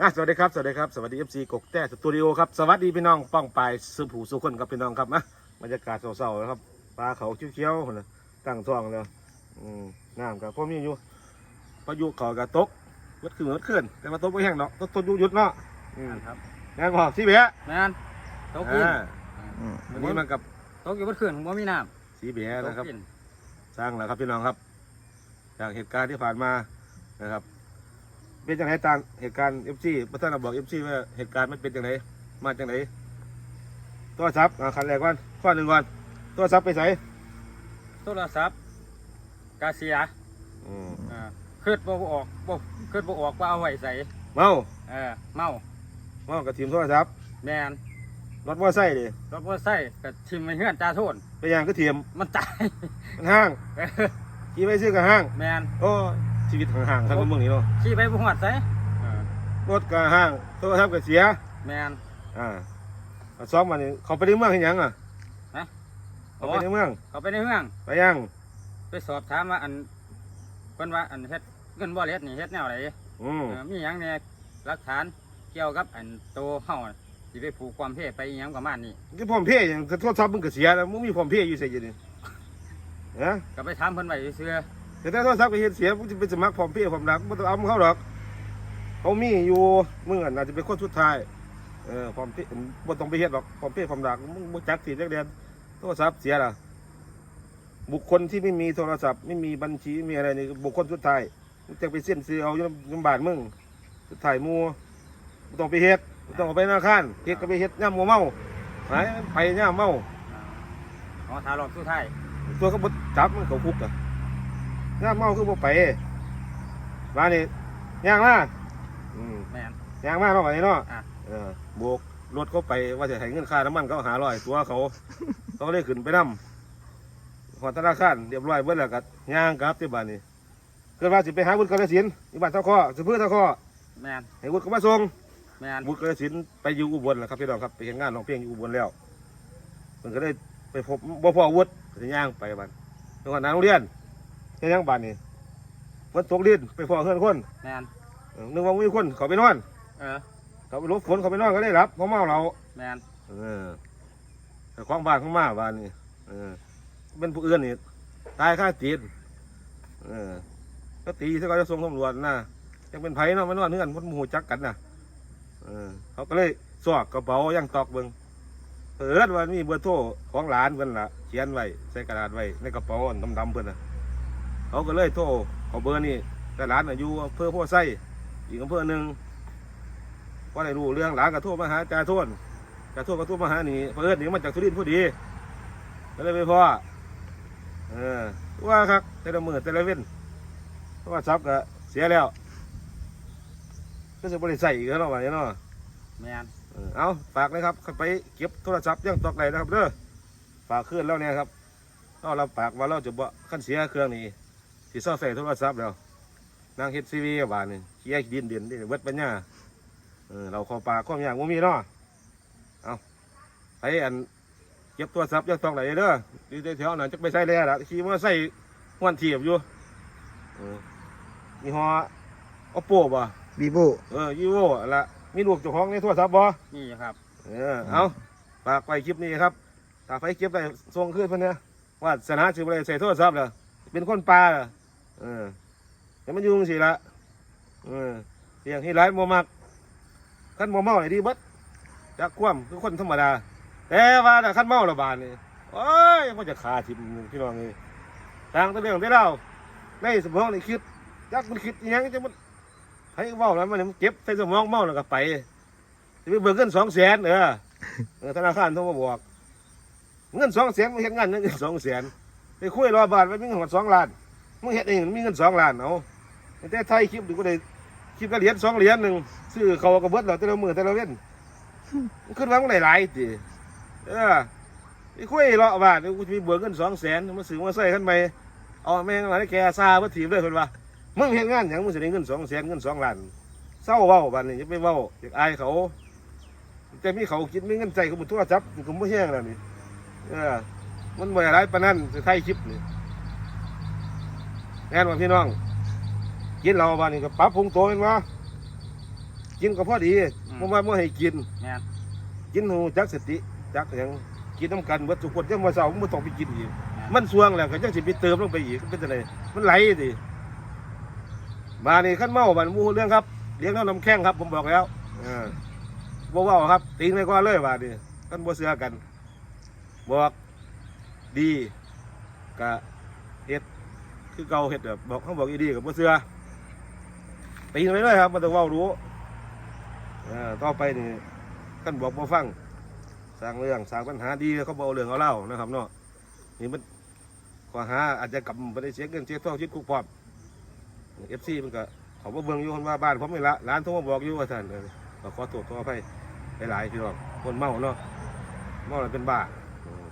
อะสวัสดีครับสวัสดีครับสวัสดีเอฟซีกกแต้สตูดิโอครับสวัสดีพี่น้องป้องปลายสืบผูสุคนครับพี่น้องครับนะบรรยากาศเศร้าๆนะครับปลาเขาเขียวๆพุ่นน่ะตั้งท้องแล้วอืมน้ำกับพ่อมีอยู่พายุเขากับตกวัดขึ้นวัดขึ้นแต่ว่าตกไม่แห้งเนาะตกต้นยุหยุดเนาะอืมครับงานบอกสิเบี้ยแม่นตกกินอ่าวันนี้มันกับตกอยู่บนเขื่อนผมมีน้สีเบี้ยำตนะครับกกินสร้างแล้วครับพี่น้องครับ จากเหตุการณ์ที่ผ่านมานะครับ เป็นจังไรต่างเหตุการณ์เอฟซีพระท่านบอกเอฟซีว่าเหตุการณ์มันเป็นจังไรมาจังไรตัวซับอ่าคันแรกก่อนข้อหนึ่งก่อนตัวซับไปใส่โทรศัพท์กาเซียอืมอ่าคืดบ่ออกบ่คืดบ่ออกว่าเอาไว้ใส่เมาเออเมาเมากับทีมโทรศัพท์แม่นรถมอไซค์ดิรถบ่ใส่ก็ทิมไว้เฮือนจ่าโทนไปย่างก็ทีมมันตายมันห้างเออขี่ไปซื้อกับห้างแม่นโอ้ ชีวิตห่างๆครับเมืองนี้เนาะขี่ไปบ่ฮอดใส่เออรถกับห้างโทรศัพท์กับเสียแม่นอ่าเอาซ้อมมานี่เขาไปในเมืองเห็นยังอะฮะเขาไปในเมืองเขาไปในเฮืองไปยังไปสอบถามว่าอันเพิ่นว่าอันเฮ็ดเงินบ่เฮ็ดนี่เฮ็ดแนวไหนอืมเออมีหยังแหน่หลักฐานเกี่ยวกับอันโตเฮาสิไปผูกความเพศไปอีหยังประมาณนี้ที่พร้อมเพย์อย่างโทรศัพท์มึงก็เสียแล้วมึงมีพร้อมเพย์อยู่ใส่อยี่นี่นะก็ไปถามเพิ่นไว้ซื่อ แต่ถ้าโทรศัพท์ก็เห็นเสียมึงจะไปสมัครพร้อมเพย์พร้อมรักมึงต้องเอามึงเข้าหรอกเขามีอยู่มึงอะน่าจะเป็นคนสุดท้ายเออพร้อมเพย์บ่ต้องไปเฮ็ดหรอกพร้อมเพย์พร้อมรักมึงบ่จักสิจักเดือนโทรศัพท์เสียล่ะบุคคลที่ไม่มีโทรศัพท์ไม่มีบัญชีไม่มีอะไรนี่บุคคลสุดท้ายมึงจะไปเส้นซื้อเอาอยู่ในบ้านมึงสุดท้ายหมู่บ่ต้องไปเฮ็ดบ่ต้องเอาไปธนาคารเฮ็ดก็ไปเฮ็ดย่ำมัวเมาหายไปย่ำเมาๆอ๋อทารอบสุดท้ายตัวเขาบดจับมันเขาคุกอะ ย่างเมาคือบ่ไปมานี่ย่างมาอืมแม่น ย่างมาเนาะวันนี้เนาะอะ เออโบกรถเขาไปว่าจะให้เงินค่าน้ำมันเขาหาร้อยตัวเขา เขาเลยขึ้นไปนำขอธนาคารเรียบร้อยเบิดแล้วก็ย่างกลับที่บ้านนี่เกิดว่าสิไปหาบุญกระสินธุ์อยู่บ้านเท่าข้อสิเพื่อเท่าข้อแม่นให้บุญเขามาส่ง แม่นบุญกระสินธุ์ไปอยู่อุบลแล้วครับพี่น้องครับไปเห็นงานร้องเพลงอยู่อุบลแล้วเพิ่นก็ได้ไปพบบ่พ่ออาวุธก็สิย่างไปบ้านจังหวัดนาโรงเรียน เฮ็ดหยังบ้านนี่ฝนตกดินไปพ่อเฮือนคนแม่นเออนึกว่ามีคนเขาไปนอนเออเขาไปหลบฝนเขาไปนอนก็ได้รับเพราะเมาเราแม่นเออแต่ของบ้านของมาบ้านนี่เออเป็นผู้อื่นนี่ตายค่าตีนเออก็ตีซะก็จะส่งตำรวจนะยังเป็นไผเนาะมานอนเนื่อนมันหมู่จักกันนะเออเขาก็เลยสอกกระเป๋ายังตอกเบิงเออวันมีเบอร์โทรของหลานเพิ่นล่ะเขียนไว้ใส่กระดาษไว้ในกระเป๋าอันดำๆเพิ่นน่ะ เขาก็เลยโทรเขาเบอร์นี่แต่หลานน่ะอยู่อำเภอโพไซอีกอำเภอหนึ่งพอได้รู้เรื่องหลานก็โทรมาหาจ่าโทนจ่าโทนก็โทรมาหานี่เพิ่นนี่มาจากสุรินทร์พอดีก็เลยไปพ่อเออว่าครับแต่ละมือแต่ละเว้นเพราะว่าทรัพย์ก็เสียแล้ว ก็จะบริใส่อีกแล้วเนาะวันนี้เนาะแม่นเออเอาฝากเลยครับเข้าไปเก็บโทรศัพท์ยังตอกไหนนะครับเด้อฝากเคลื่อนแล้วเนี่ยครับเราเราปากว่าเราจะบ่ขั้นเสียเครื่องนี้ ที่ซ่อใส่โทรศัพท์แล้วนางเฮ็ดซีวีบานนี่เคียดินเด่นนี่เวทปัญญาเออเราขอปากความอยากว่ามีเนาะเอาไปอันเก็บโทรศัพท์ยังตอกไหนเด้อดีแถวๆนั้นจะไปใส่แล้วล่ะขี่มอเตอร์ไซค์หวันเทียบอยู่เออยี่ห้อ oppo บ่บีโบเออยี่โวละมีลูกเจ้าของในโทรศัพท์บ่นี่ครับ เออเอาฝากไปคลิปนี้ครับถ้าไปคลิปได้ส่งขึ้นเพิ่นเนี่ยว่าสนาสิบ่ได้ใส่โทรศัพท์เหรอเป็นคนป่าเหรอ เออแต่มันอยุ่จังสิละเออเสียงที่ร้ายบ่มักคันบ่เมาให้ดีเบิดจักความคือคนธรรมดา แต่ว่าถ้าคันเมาและบาดนี่โอ้ยมันจะขาทิ่มพี่น้องนี่ต่างแตัวเรื่องที่เราในสมองนี่คิดจักมันคิดอิหยังจะมันให้เว้าแล้วมันมันเก็บใส่สมองเมาแล้วก็ไปจะไปเบิกเงินสองแสนเออเออธนาคารโทรมาบอกเงินสองแสนมึงเห็นงานเงินสองแสนไปคุยรอบาทไปมีเงินหมดสองล้าน มึงเห็นเองมีเงินสองล้านเอาแต่ไทยคลิปดูก็ได้คลิปละเหรียญสองเหรียญหนึ่งซื้อเขากระเบิดเราแต่ละมือแต่ละเว้นมันขึ้นมาเมื่อไหร่หลายตีเออไปคุยรอบาทกูจะมีเบิกเงินสองแสนมาซื้อมาใส่ขึ้นไปเอาแม่งอะไรแกซาเพื่อถีบเลยคนว่ามึงเห็นงานอย่างมึงจะได้เงินสองแสนเงินสองล้านเศร้าเว้าบ้านนี้จะไปเว้าอยากอายเขาแต่มีเขาคิดไมีเงินใจเขาบุตรทรศัพท์มันก็ไม่แห้งแล้วนี่เออมันบ่อะไรปานนั้นจะไทยคลิปนี่ แน่นว่าพี่น้อง กินเราบ้านนี้ก็ปรับปรุงตัวเห็นว่ากินก็พอดีอืมผมว่าเมื่อให้กิน แม่นกินหูจักสติจักหยังกินน้ำกันเบิดทุกคนยังมาเศร้ามันต้องไปกินอีกนมันสวงแล้วก็ยังสิไปเติมลงไปอีกเป็นจังไดมันไหลดิมานี่ขั้นเมาบันหมูเรื่องครับเลี้ยงน้ำน้ำแข้งครับ ผมบอกแล้วเออบ่เว้าครับตีงไปก่อนเลยว่านี่กันบ่เสือกัน บอกดีกะเฮ็ด คือเก่าเฮ็ดแบบบอกเขาบอกอีดีกับบ่เสือตีงไปเลยครับมันต้องเว้ารู้ต่อไปนี่กันบอกบ่ฟังสร้างเรื่องสร้างปัญหาดีเขาบเอาเรื่องเอาเล่านะครับเนาะนี่มันข้อหาอาจจะกลับไปได้เสียเงินเสียทองชิดคุกพร้อมเอฟซีมันก็เขาบ่เบิ่งอยู่คนว่าบ้านผมไม่ละร้านโทรมาบอกอยู่ว่าท่านเออก็ขอโทษขออภัยหลายๆพี่น้องคนเมาเนาะเมาแล้วเป็นบ้า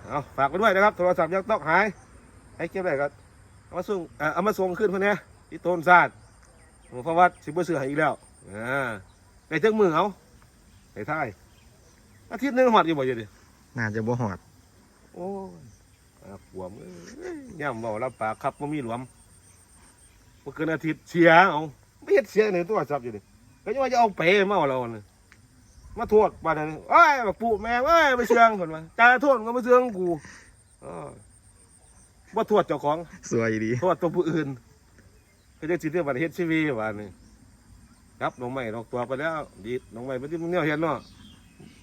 เอาฝากไปด้วยนะครับโทรศัพท์ยังต้องหายให้เก็บได้ก็ เอามาส่งเอ่อเอามาส่งขึ้นพวกเนี้ยที่ต้นซาดเพราะว่าสิบ่ซื้อให้อีกแล้วอ่าไปถึงมือเอาไปท้ายอาทิตย์หนึงหอดอยู่บ่อยู่ดิน่าจะบ่หอด โอ้ยอาขวมเอ้ยย่ำเบารับปากครับว่ามีหลวมบ่เกินอาทิตย์เสียเอาไม่เห็นเสียในตัวจับอยู่ดิก็ยังว่าจะเอาเป๋เมาเราเนี่ยมาโทษบ้านนั้นเอ้ยบักปู่แม่เอ้ยไปเชืองคนมาจ่ายโทษก็มาเชืองกูเออ บ่โทษเจ้าของสวยดีโทษตัวผู้อื่นก็จะสิเรียกว่าเฮ็ดชีวีว่านี่ครับน้องใหม่ดอกตัวไปแล้ว ดีดน้องใหม่ไปที่มึงเนี่ยเห็นเนาะ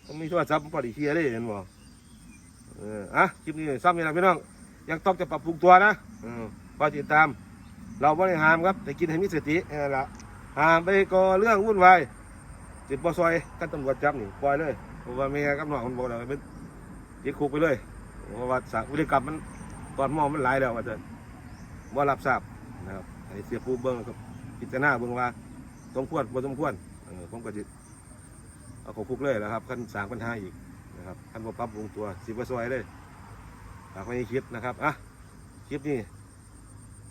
ต้องมีโทรศัพท์พอดีเคลียร์ได้เห็นบ่เอออะคลิปนี้ซ้ำนี่นะพี่น้อง ยังต้องจะปรับปรุงตัวนะเออคอยติดตาม เราไม่ได้ห้ามครับ แต่กินให้มีสตินี่นแหละห้ามไปก่อเรื่องวุ่นวายจิตบ่ซอยกันตำรวจจับนี่ปล่อยเลยเพราะว่าเมียกับน้องมันบอกแล้วเป็นติดคุกไปเลยเพราะว่าสักวิธีกรรมมัน ตอนมองมันหลายแล้วอาจารย์บ่รับทราบนะครับไอ้เสียผู้เบิ้งครับพิจารณาเบิ้งว่าสมควรบ่สมควรเออผมก็จิเอาเของคุกเลยนะครับขั้นสางปัญหาอีกนะครับขั้นบ่ปรับปรุงตัวสิบซอยเลยฝากไว้ในคลิปนะครับอะคลิปนี้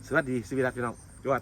สวัสดีสวีรัตพี่น้องจวด